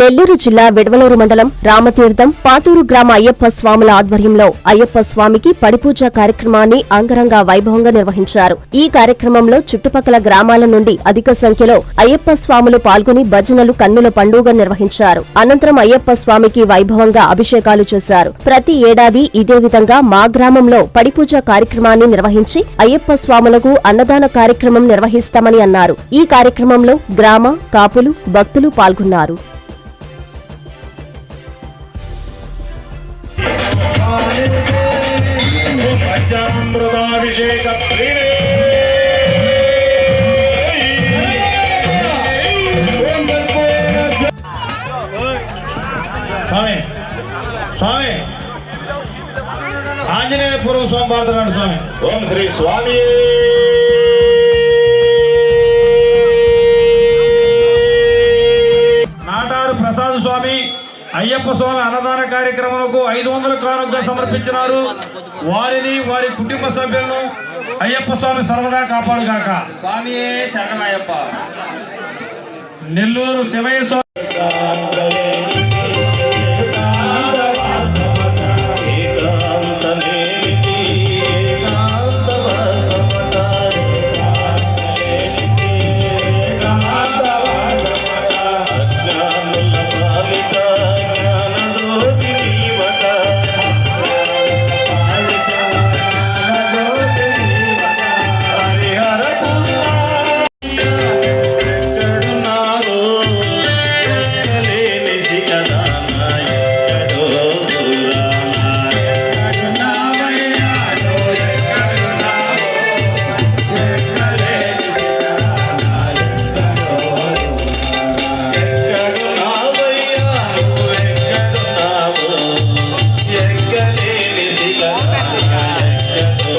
నెల్లూరు జిల్లా విడవలూరు మండలం రామతీర్థం పాతూరు గ్రామ అయ్యప్ప స్వాముల ఆధ్వర్యంలో అయ్యప్ప స్వామికి పడిపూజ కార్యక్రమాన్ని అంగరంగ వైభవంగా నిర్వహించారు. ఈ కార్యక్రమంలో చుట్టుపక్కల గ్రామాల నుండి అధిక సంఖ్యలో అయ్యప్ప స్వాములు పాల్గొని భజనలు కన్నుల పండుగ నిర్వహించారు. అనంతరం అయ్యప్ప స్వామికి వైభవంగా అభిషేకాలు చేశారు. ప్రతి ఏడాది ఇదే విధంగా మా గ్రామంలో పడిపూజ కార్యక్రమాన్ని నిర్వహించి అయ్యప్ప స్వాములకు అన్నదాన కార్యక్రమం నిర్వహిస్తామని అన్నారు. ఈ కార్యక్రమంలో గ్రామ కాపులు భక్తులు పాల్గొన్నారు. పంచామృతాభిషేక ప్రియుడే. స్వామి స్వామి. ఆంజనేయ పూర్వ స్వామి పాడుతున్నాడు స్వామి. ఓం శ్రీ స్వామి అయ్యప్ప స్వామి అన్నదాన కార్యక్రమంకు ఐదు వందల కానుకగా సమర్పించినారు. వారిని వారి కుటుంబ సభ్యులను అయ్యప్ప స్వామి సర్వదా కాపాడుగాక. శరణమయ్యప్ప నెల్లూరు శివయ్య స్వామి